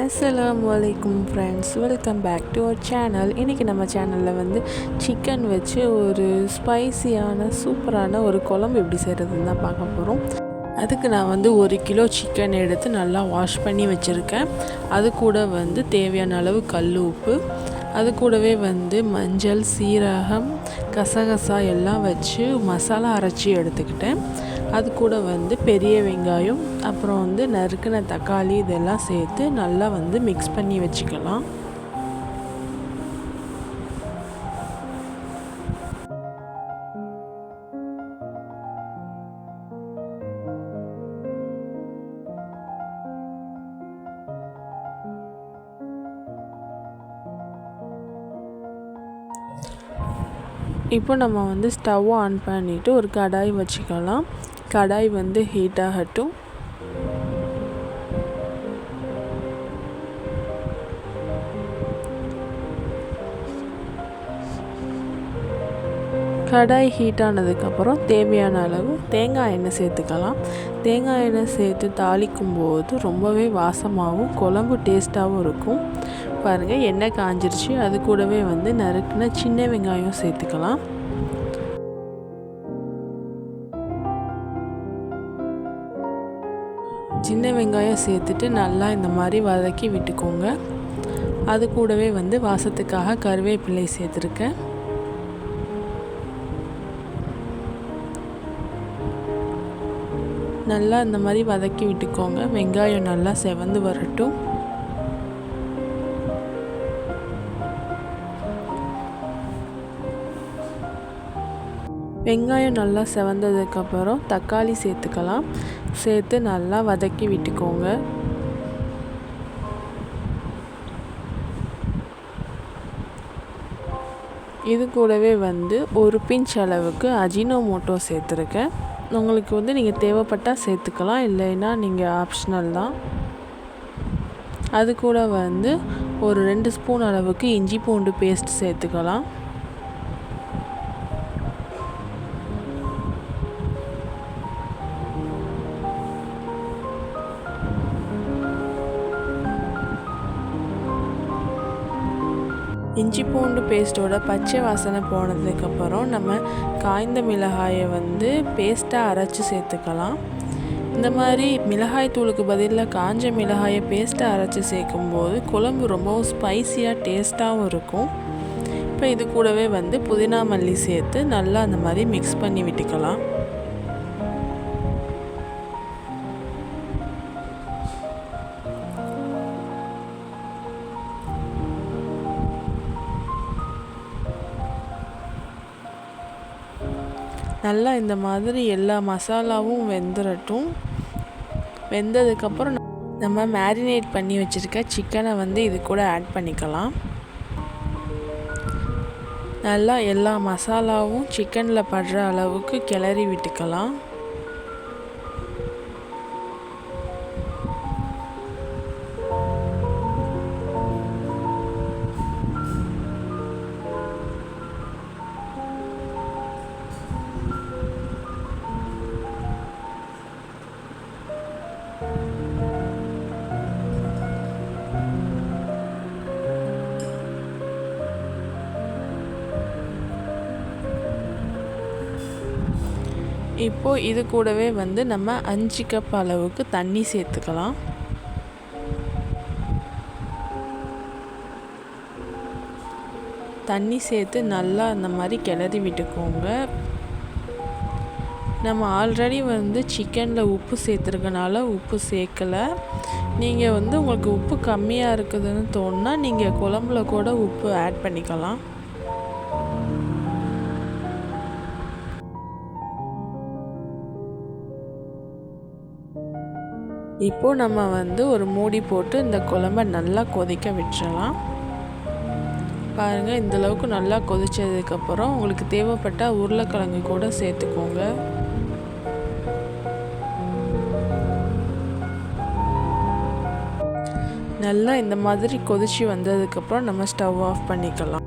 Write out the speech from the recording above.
அஸ்லாம் வலைக்கும் friends welcome back to our channel இன்றைக்கி நம்ம சேனலில் வந்து சிக்கன் வச்சு ஒரு ஸ்பைசியான சூப்பரான ஒரு குழம்பு எப்படி செய்கிறதுன்னு தான் பார்க்க போகிறோம் அதுக்கு நான் வந்து ஒரு கிலோ சிக்கன் எடுத்து நல்லா வாஷ் பண்ணி வச்சுருக்கேன். அது கூட வந்து தேவையான அளவு கல் உப்பு. அது கூடவே வந்து மஞ்சள் சீரகம் கசகசா எல்லாம் வச்சு மசாலா அரைச்சி எடுத்துக்கிட்டேன். அது கூட வந்து பெரிய வெங்காயம் அப்புறம் வந்து நறுக்கின தக்காளி இதெல்லாம் சேர்த்து நல்லா வந்து மிக்ஸ் பண்ணி வச்சுக்கலாம். இப்போ நம்ம வந்து ஸ்டவ் ஆன் பண்ணிவிட்டு ஒரு கடாய் வச்சுக்கலாம். கடாய் வந்து ஹீட் ஆகட்டும். கடாய் ஹீட் ஆனதுக்கப்புறம் தேவையான அளவு தேங்காய் எண்ணெய் சேர்த்துக்கலாம். தேங்காய் எண்ணெய் சேர்த்து தாளிக்கும் போது ரொம்பவே வாசமாகவும் குழம்பு டேஸ்ட்டாகவும் இருக்கும். பாருங்கள் எண்ணெய் காஞ்சிருச்சு. அது கூடவே வந்து நறுக்குன சின்ன வெங்காயம் சேர்த்துக்கலாம். சின்ன வெங்காயம் சேர்த்துட்டு நல்லா இந்த மாதிரி வதக்கி விட்டுக்கோங்க. அது கூடவே வந்து வாசத்துக்காக கருவேப்பிலை சேர்த்துருக்கேன். நல்லா இந்த மாதிரி வதக்கி விட்டுக்கோங்க. வெங்காயம் நல்லா செவந்து வரட்டும். வெங்காயம் நல்லா செவந்ததுக்கப்புறம் தக்காளி சேர்த்துக்கலாம். சேர்த்து நல்லா வதக்கி விட்டுக்கோங்க. இது கூடவே வந்து ஒரு பிஞ்ச் அளவுக்கு அஜினோமோட்டோ சேர்த்துருக்கேன். உங்களுக்கு வந்து நீங்கள் தேவைப்பட்டால் சேர்த்துக்கலாம் இல்லைன்னா நீங்கள் ஆப்ஷனல் தான். அது கூட வந்து ஒரு ரெண்டு ஸ்பூன் அளவுக்கு இஞ்சி பூண்டு பேஸ்ட் சேர்த்துக்கலாம். இஞ்சி பூண்டு பேஸ்ட்டோட பச்சை வாசனை போனதுக்கப்புறம் நம்ம காய்ந்த மிளகாயை வந்து பேஸ்ட்டாக அரைச்சி சேர்த்துக்கலாம். இந்த மாதிரி மிளகாய் தூளுக்கு பதிலாக காஞ்ச மிளகாயை பேஸ்ட்டாக அரைச்சி சேர்க்கும்போது குழம்பு ரொம்பவும் ஸ்பைஸியாக டேஸ்ட்டாகவும் இருக்கும். இப்போ இது கூடவே வந்து புதினா மல்லி சேர்த்து நல்லா அந்த மாதிரி மிக்ஸ் பண்ணி விட்டுக்கலாம். நல்லா இந்த மாதிரி எல்லா மசாலாவும் வெந்துடட்டும் வெந்ததுக்கப்புறம் நம்ம மேரினேட் பண்ணி வச்சுருக்க சிக்கனை வந்து இது கூட ஆட் பண்ணிக்கலாம். நல்லா எல்லா மசாலாவும் சிக்கனில் படுற அளவுக்கு கிளறி விட்டுக்கலாம். இப்போது இது கூடவே வந்து நம்ம அஞ்சு கப் அளவுக்கு தண்ணி சேர்த்துக்கலாம். தண்ணி சேர்த்து நல்லா அந்த மாதிரி கிளறி விட்டுக்கோங்க. நம்ம ஆல்ரெடி வந்து சிக்கனில் உப்பு சேர்த்துருக்கனால உப்பு சேர்க்கலை. நீங்கள் வந்து உங்களுக்கு உப்பு கம்மியாக இருக்குதுன்னு தோணுன்னா நீங்கள் குழம்புல கூட உப்பு ஆட் பண்ணிக்கலாம். இப்போது நம்ம வந்து ஒரு மூடி போட்டு இந்த குழம்ப நல்லா கொதிக்க விட்டுறலாம். பாருங்கள் இந்தளவுக்கு நல்லா கொதித்ததுக்கப்புறம் உங்களுக்கு தேவைப்பட்டால் உருளைக்கிழங்கு கூட சேர்த்துக்கோங்க. நல்லா இந்த மாதிரி கொதிச்சு வந்ததுக்கப்புறம் நம்ம ஸ்டவ் ஆஃப் பண்ணிக்கலாம்.